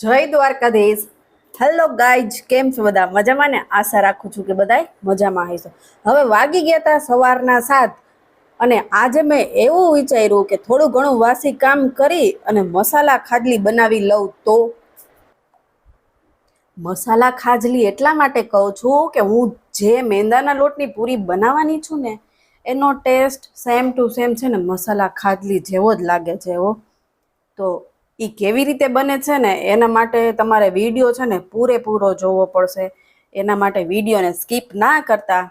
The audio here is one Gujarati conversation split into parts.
જય દ્વારકાધીશ. હેલો ગાઈજ કેમ છો બધા? મજામાં ને? આશા રાખું છું કે બધાય મજામાં હશો. હવે વાગી ગયા હતા સવારના સાત અને આજે મેં એવું વિચાર્યું કે થોડું ઘણું વાસી કામ કરી અને મસાલા ખાજલી બનાવી લઉં તો? મસાલા ખાજલી એટલા માટે કહું છું કે હું જે મેંદાના લોટની પૂરી બનાવવાની છું ને, એનો ટેસ્ટ સેમ ટુ સેમ છે ને, મસાલા ખાજલી જેવો જ લાગે છે એવો તો એ કેવી રીતે બને છે ને, એના માટે તમારે વીડિયો છે ને પૂરેપૂરો જોવો પડશે. એના માટે વિડીયોને સ્કીપ ના કરતા.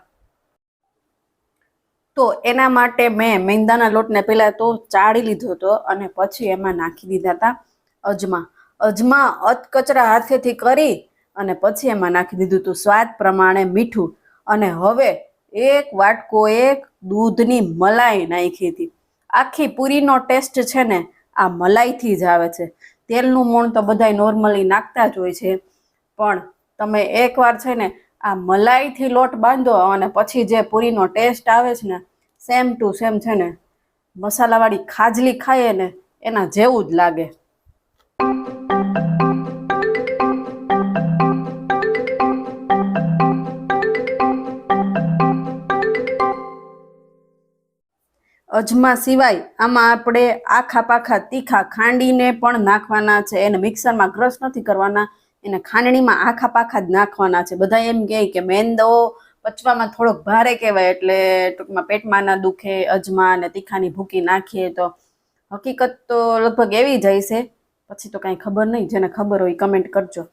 તો એના માટે મેં મેંદાના લોટને પહેલાં તો ચાળી લીધો હતો અને પછી એમાં નાખી દીધા હતા અજમા. અજમા અતકચરા હાથેથી કરી અને પછી એમાં નાખી દીધું હતું સ્વાદ પ્રમાણે મીઠું. અને હવે એક વાટકો એક દૂધની મલાઈ નાખી હતી. આખી પૂરીનો ટેસ્ટ છે ને આ મલાઈથી જ આવે છે. તેલનું મૂણ તો બધાય નોર્મલી નાખતા જ હોય છે. પણ તમે એકવાર છે ને આ મલાઈથી લોટ બાંધો અને પછી જે પૂરીનો ટેસ્ટ આવે છે ને સેમ ટુ સેમ છે ને, મસાલાવાળી ખાજલી ખાઈએ ને, એના જેવું જ લાગે. અજમા સિવાય આમાં આપણે આખા પાખા તીખા ખાંડીને પણ નાખવાના છે. એને મિક્સરમાં ક્રશ નથી કરવાના. એને ખાંડણીમાં આખા પાખા જ નાખવાના છે. બધા એમ કહે કે મેંદો પચવામાં થોડોક ભારે કહેવાય એટલે ટૂંકમાં પેટમાં ના દુખે, અજમા અને તીખાની ભૂકી નાખીએ તો હકીકત તો લગભગ એવી જાય છે પછી તો કાંઈ ખબર નહીં. જેને ખબર હોય કમેન્ટ કરજો.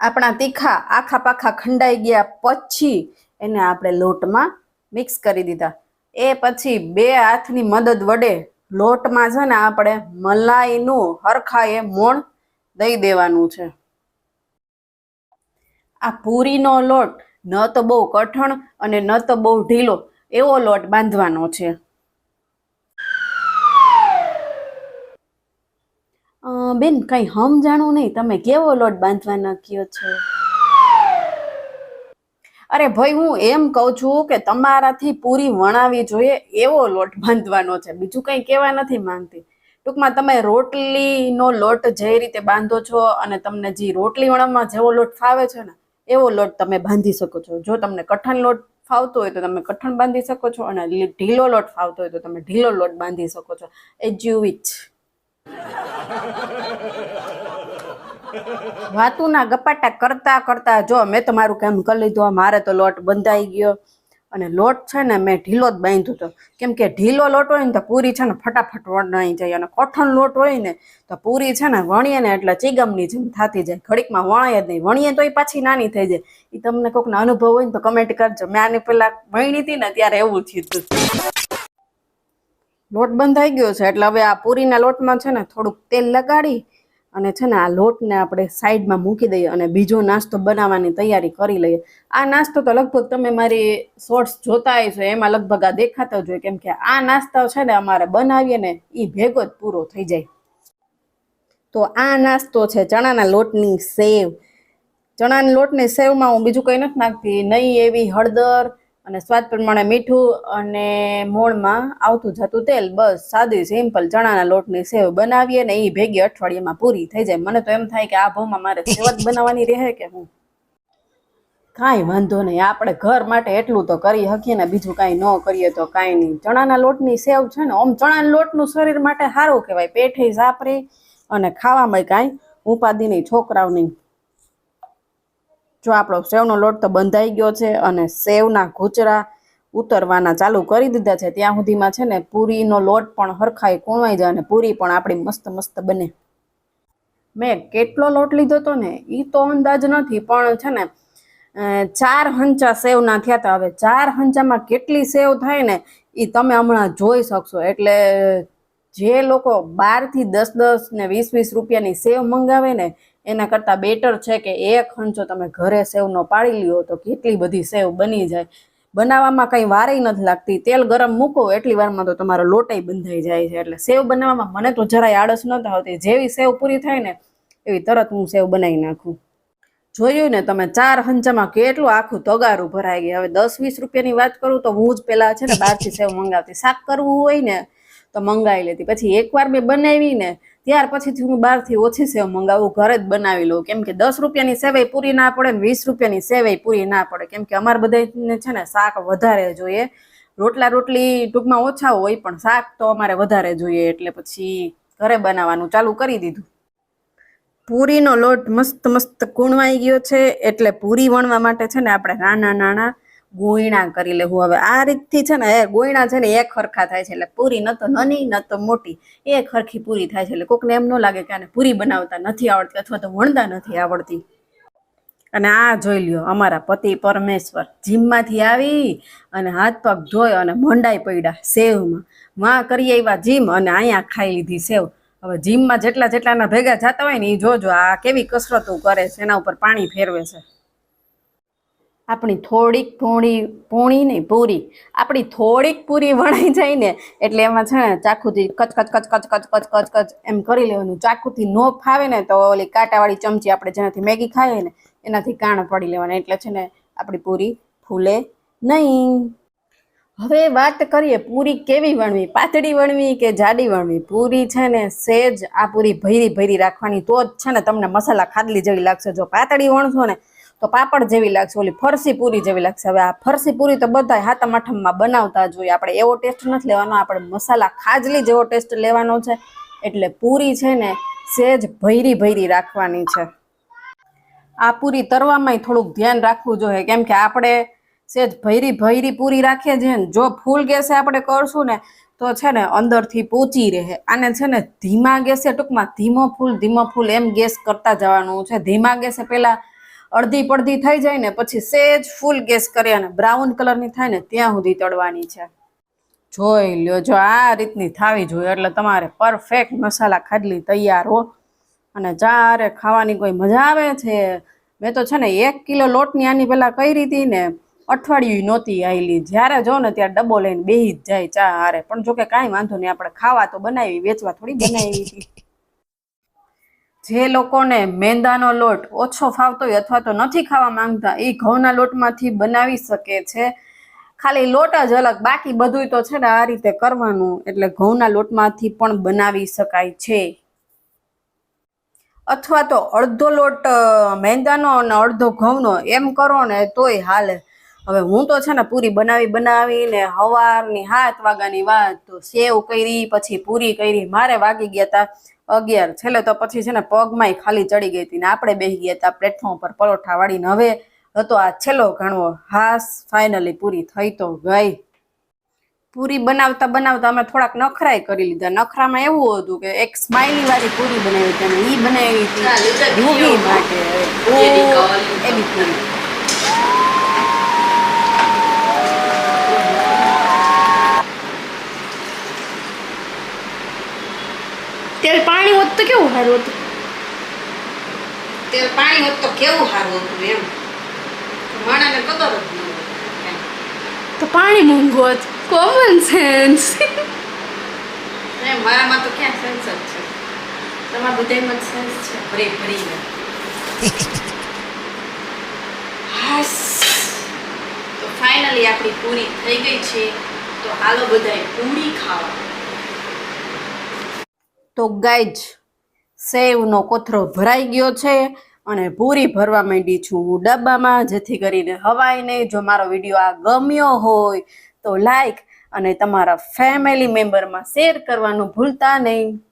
આપણા તીખા આખા પાખા ખંડાઈ ગયા પછી એને આપણે લોટમાં મિક્સ કરી દીધા. એ પછી બે હાથની મદદ વડે લોટમાં છે ને આપણે મલાઈનું હરખાએ મોણ દઈ દેવાનું છે. આ પૂરીનો લોટ ન તો બહુ કઠણ અને ન તો બહુ ઢીલો એવો લોટ બાંધવાનો છે. બેન, કઈ સમજાણું નહીં. તમે કેવો લોટ બાંધવાના કયો છો? અરે ભાઈ, હું એમ કહું છું કે તમારાથી પૂરી વણાવી જોઈએ એવો લોટ બાંધવાનો છે. બીજું કંઈ કહેવા નથી માંગતી. ટૂંકમાં તમે રોટલીનો લોટ જે રીતે બાંધો છો અને તમને જે રોટલી વણવામાં જેવો લોટ ફાવે છે ને, એવો લોટ તમે બાંધી શકો છો. જો તમને કઠણ લોટ ફાવતો હોય તો તમે કઠણ બાંધી શકો છો અને ઢીલો લોટ ફાવતો હોય તો તમે ઢીલો લોટ બાંધી શકો છો. એ યુ વિચ વાતુના ગપાટા કરતા કરતા જો મેં તો મારું કામ કરી લીધું મારે તો લોટ બંધાઈ ગયો. અને લોટ છે ને મેં ઢીલો જ બાંધ્યો હતો. કેમ કે ઢીલો લોટ હોય ને તો પૂરી છે ને ફટાફટ વણાઈ જાય અને કોઠણ લોટ હોય ને તો પૂરી છે ને વણીએ ને એટલે ચીગમની જેમ થતી જાય. ઘડીકમાં વણાય જ નહીં. વણીએ તો એ પાછી નાની થઈ જાય. એ તમને કોઈકનો અનુભવ હોય ને તો કમેન્ટ કરજો. મેં આની પહેલા વણી હતી ને ત્યારે એવું થયું લોટ બંધાઈ ગયો છે એટલે હવે આ પૂરીના લોટમાં છે ને થોડુંક તેલ લગાડી અને છે ને આ લોટને આપણે સાઈડમાં મૂકી દઈએ અને બીજો નાસ્તો બનાવવાની તૈયારી કરી લઈએ. આ નાસ્તો તો લગભગ તમે મારી શોર્ટ્સ જોતા હશો, એમાં લગભગ આ દેખાતો જ હોય. કેમ કે આ નાસ્તો છે ને અમારે બનાવીએ ને એ ભેગો જ પૂરો થઈ જાય. તો આ નાસ્તો છે ચણાના લોટની સેવ. ચણાના લોટની સેવમાં હું બીજું કંઈ નથી નાખતી. નહીં એવી હળદર અને સ્વાદ પ્રમાણે મીઠું અને મોણમાં આવતું જતું તેલ, બસ સાદી, સિમ્પલ ચણાના લોટની સેવ બનાવીએ ને એ ભેગી અઠવાડિયામાં પૂરી થઈ જાય. મને તો એમ થાય કે આ ભાવમાં મારે સેવ જ બનાવવાની રહે કે હું? કાંઈ વાંધો નહીં. આપણે ઘર માટે એટલું તો કરી શકીએ ને બીજું કાંઈ ન કરીએ તો કાંઈ નહીં. ચણાના લોટની સેવ છે ને, આમ ચણાના લોટનું શરીર માટે સારું કહેવાય. પેઠે સાપરે અને ખાવામાં કાંઈ ઉપાધિ નહીં છોકરાઓ નહીં જો આપણો સેવનો લોટ તો બંધાઈ ગયો છે અને સેવના ઘૂચરા ઉતરવાના ચાલુ કરી દીધા છે. ત્યાં સુધીમાં છે ને પૂરીનો લોટ પણ હરખાઈ કૂણવાઈ જાય અને પૂરી પણ આપણી મસ્ત મસ્ત બને. મેં કેટલો લોટ લીધો હતો ને એ તો અંદાજ નથી, પણ છે ને ચાર હંચા સેવના થયા હતા. હવે ચાર હંચામાં કેટલી સેવ થાય ને એ તમે હમણાં જોઈ શકશો. એટલે જે લોકો બારથી દસ દસ ને વીસ વીસ રૂપિયાની સેવ મંગાવે ને એના કરતાં બેટર છે કે એક હંચો તમે ઘરે સેવનો પાડી લ્યો તો કેટલી બધી સેવ બની જાય. બનાવવામાં કંઈ વારે નથી લાગતી. તેલ ગરમ મૂકો, એટલી વારમાં તો તમારો લોટાઈ બંધાઈ જાય છે. એટલે સેવ બનાવવામાં મને તો જરાય આળસ નહોતી આવતી જેવી સેવ પૂરી થાય ને, એવી તરત હું સેવ બનાવી નાખું. જોયું ને તમે, ચાર હંચામાં કેટલું આખું તગારું ભરાઈ ગયું. હવે દસ વીસ રૂપિયાની વાત કરું તો હું જ પેલા છે ને બહારથી સેવ મંગાવતી. શાક કરવું હોય ને, તો મંગાવી લેતી. પછી એકવાર મેં બનાવી ને ત્યાર પછીથી હું બહારથી ઓછી સેવ મંગાવું, ઘરે જ બનાવી લઉં. કેમ કે દસ રૂપિયાની સેવાઈ પૂરી ના પડે ને વીસ રૂપિયાની સેવાઈ પૂરી ના પડે. કેમ કે અમારે બધાને છે ને શાક વધારે જોઈએ. રોટલા રોટલી ટૂંકમાં ઓછા હોય, પણ શાક તો અમારે વધારે જોઈએ. એટલે પછી ઘરે બનાવવાનું ચાલુ કરી દીધું. પૂરીનો લોટ મસ્ત મસ્ત કૂણવાઈ ગયો છે. એટલે પૂરી વણવા માટે છે ને આપણે નાના નાના ગોયણા કરી લેવું હવે. આ રીતથી છે ને, એ ગોયણા છે ને, એક ખરખા થાય છે એટલે પૂરી ન તો નાની, ન તો મોટી, એક ખરખી પૂરી થાય છે એટલે કોકને એમ ન લાગે કે આને પૂરી બનાવતા નથી આવડતી અથવા તો વણતા નથી આવડતી. અને આ જોઈ લ્યો, અમારા પતિ પરમેશ્વર જીમમાંથી આવી અને હાથ પગ ધોયો અને મંડાઈ પડ્યા સેવમાં. માં કરી આવ્યા જીમ અને અહીંયા ખાઈ લીધી સેવ. હવે જીમમાં જેટલા જેટલાના ભેગા જતા હોય ને એ જોજો, આ કેવી કસરતો કરે છે, એના ઉપર પાણી ફેરવે છે. આપણી થોડીક પૂણી પૂણી નહીં, પૂરી. આપણી થોડીક પૂરી વણાઈ જાય ને, એટલે એમાં છે ને ચાકુથી કચ કચ કચ કચ કચ કચ કચ કચ એમ કરી લેવાનું. ચાકુથી નો ફાવે ને તો ઓલી કાંટાવાળી ચમચી આપણે જેનાથી મેગી ખાઈએ ને, એનાથી કાણ પડી લેવાના. એટલે છે ને આપણી પૂરી ફૂલે નહીં. હવે વાત કરીએ પૂરી કેવી વણવી? પાતળી વણવી કે જાડી વણવી? પૂરી છે ને સેજ આ પૂરી ભૈરી ભૈરી રાખવાની તો જ છે ને તમને મસાલા ખાદલી જેવી લાગશે. જો પાતળી વણશો ને તો પાપડ જેવી લાગશે, ઓલી ફરસી પૂરી જેવી લાગશે. હવે આ ફરસી પૂરી તો બધા હાથમ આઠમમાં બનાવતા જોઈએ આપણે એવો ટેસ્ટ નથી લેવાનો, આપણે મસાલા ખાજલી જેવો ટેસ્ટ લેવાનો છે. એટલે પૂરી છે ને સેજ ભૈરી ભૈરી રાખવાની છે. આ પૂરી તરવામાં થોડુંક ધ્યાન રાખવું જોઈએ. કેમ કે આપણે સેજ ભૈરી ભૈરી પૂરી રાખીએ છીએ ને, જો ફૂલ ગેસે આપણે કરશું ને, તો છે ને અંદરથી પોચી રહે. આને છે ને ધીમા ગેસે ટૂંકમાં ધીમો ફૂલ ધીમો ફૂલ એમ ગેસ કરતા જવાનું છે. ધીમા ગેસે પહેલા અડધી પડધી થઈ જાય ને પછી સેજ ફૂલ ગેસ કરી અને બ્રાઉન કલરની થાય ને ત્યાં સુધી તળવાની છે. જોઈ લ્યો, જો આ રીતની થાવી જોઈએ, એટલે તમારે પરફેક્ટ મસાલા ખાડલી તૈયાર હો. અને જ્યારે ખાવાની કોઈ મજા આવે છે, મેં તો છે ને એક કિલો લોટની આની પહેલાં કરી હતી ને, અઠવાડિયું નહોતી આવેલી જ્યારે જો ને ત્યારે ડબ્બો લઈને બેહી જ જાય ચા હારે. પણ જોકે કાંઈ વાંધો નહીં, આપણે ખાવા તો બનાવી, વેચવા થોડી બનાવી હતી. જે લોકોને મેંદાનો લોટ ઓછો ફાવતો હોય અથવા તો નથી ખાવા માંગતા, એ ઘઉંના લોટમાંથી બનાવી શકે છે. ખાલી લોટ જ અલગ, બાકી બધું તો છે ને આ રીતે કરવાનું, એટલે ઘઉંના લોટમાંથી પણ બનાવી શકાય છે. અથવા તો અડધો લોટ મેંદાનો અને અડધો ઘઉંનો, એમ કરો ને તોય હાલે. હવે હું તો છે ને પૂરી બનાવી બનાવીને હવારની હાથ વાગ્યાની વાત તો સેવ કરી પછી પૂરી કરી મારે વાગી ગયા હતા અગિયાર. છેલ્લે તો પછી છે ને પગમાંય ખાલી ચડી ગઈ હતી ને આપણે બેસી ગયા હતા પ્લેટફોર્મ પર પરોઠા વાળીને. હવે હતો આ છેલ્લો ઘણો હાસ ફાઇનલી પૂરી થઈ તો ગઈ. પૂરી બનાવતા બનાવતા અમે થોડાક નખરાય કરી લીધા. નખરામાં એવું હતું કે એક સ્માઈલી વાળી પૂરી બનાવી હતી અને એ બનાવી હતી. માટે. એવી પૂરી તેલ પાણી હોત તો કેવું સારું હતું? તેલ પાણી હોત તો કેવું સારું હતું એમ? માણાને કદર જ ન તો પાણી મોંઘું હતું. કોમન સેન્સ મારામાં તો ક્યાં સેન્સ જ છે? તમારા બધામાં સેન્સ છે. ભરી હાસ. તો ફાઇનલી આપણી પૂરી થઈ ગઈ છે. તો હાલો બધાય પૂરી ખાવા. તો ગાઈજ સેવનો કોથરો ભરાઈ ગયો છે અને પૂરી ભરવા માંડી છું હું ડબ્બામાં, જેથી કરીને હવાય નહીં. જો મારો વીડિયો આ ગમ્યો હોય તો લાઈક અને તમારા ફેમિલી મેમ્બરમાં શેર કરવાનું ભૂલતા નહીં.